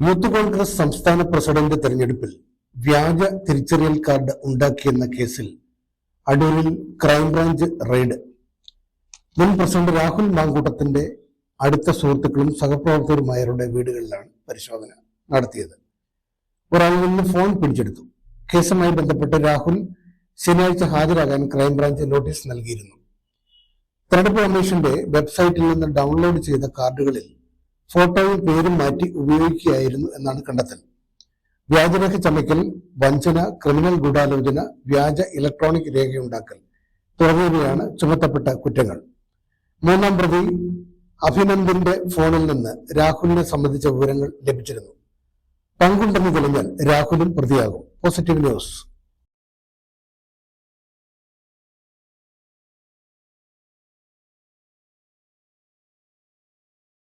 Youth Congress സംസ്ഥാന president തെരഞ്ഞെടുപ്പിൽ വ്യാജ തിരിച്ചറിയൽ കാർഡ് ഉണ്ടാക്കിയെന്ന കേസിൽ അടൂരിൽ ക്രൈംബ്രാഞ്ച് റെയ്ഡ്. മുൻ പ്രസിഡന്റ് രാഹുൽ മാങ്കൂട്ടത്തിന്റെ അടുത്ത സുഹൃത്തുക്കളും സഹപ്രവർത്തകരുമായവരുടെ വീടുകളിലാണ് പരിശോധന നടത്തിയത്. ഒരാളിൽ നിന്ന് ഫോൺ പിടിച്ചെടുത്തു. കേസുമായി ബന്ധപ്പെട്ട് രാഹുൽ ശനിയാഴ്ച ഹാജരാകാൻ ക്രൈംബ്രാഞ്ച് നോട്ടീസ് നൽകിയിരുന്നു. തെരഞ്ഞെടുപ്പ് കമ്മീഷന്റെ വെബ്സൈറ്റിൽ നിന്ന് ഡൗൺലോഡ് ചെയ്ത കാർഡുകളിൽ ഫോട്ടോയും പേരും മാറ്റി ഉപയോഗിക്കുകയായിരുന്നു എന്നാണ് കണ്ടെത്തൽ. വ്യാജരേഖ ചമയ്ക്കൽ വഞ്ചന ക്രിമിനൽ ഗൂഢാലോചന വ്യാജ ഇലക്ട്രോണിക് രേഖയുണ്ടാക്കൽ തുടങ്ങിയവയാണ് ചുമത്തപ്പെട്ട കുറ്റങ്ങൾ. മൂന്നാം പ്രതി അഭിനന്ദിന്റെ ഫോണിൽ നിന്ന് രാഹുലിനെ സംബന്ധിച്ച വിവരങ്ങൾ ലഭിച്ചിരുന്നു. പങ്കുണ്ടെന്ന് തെളിഞ്ഞാൽ രാഹുലും പ്രതിയാകും. Positive news.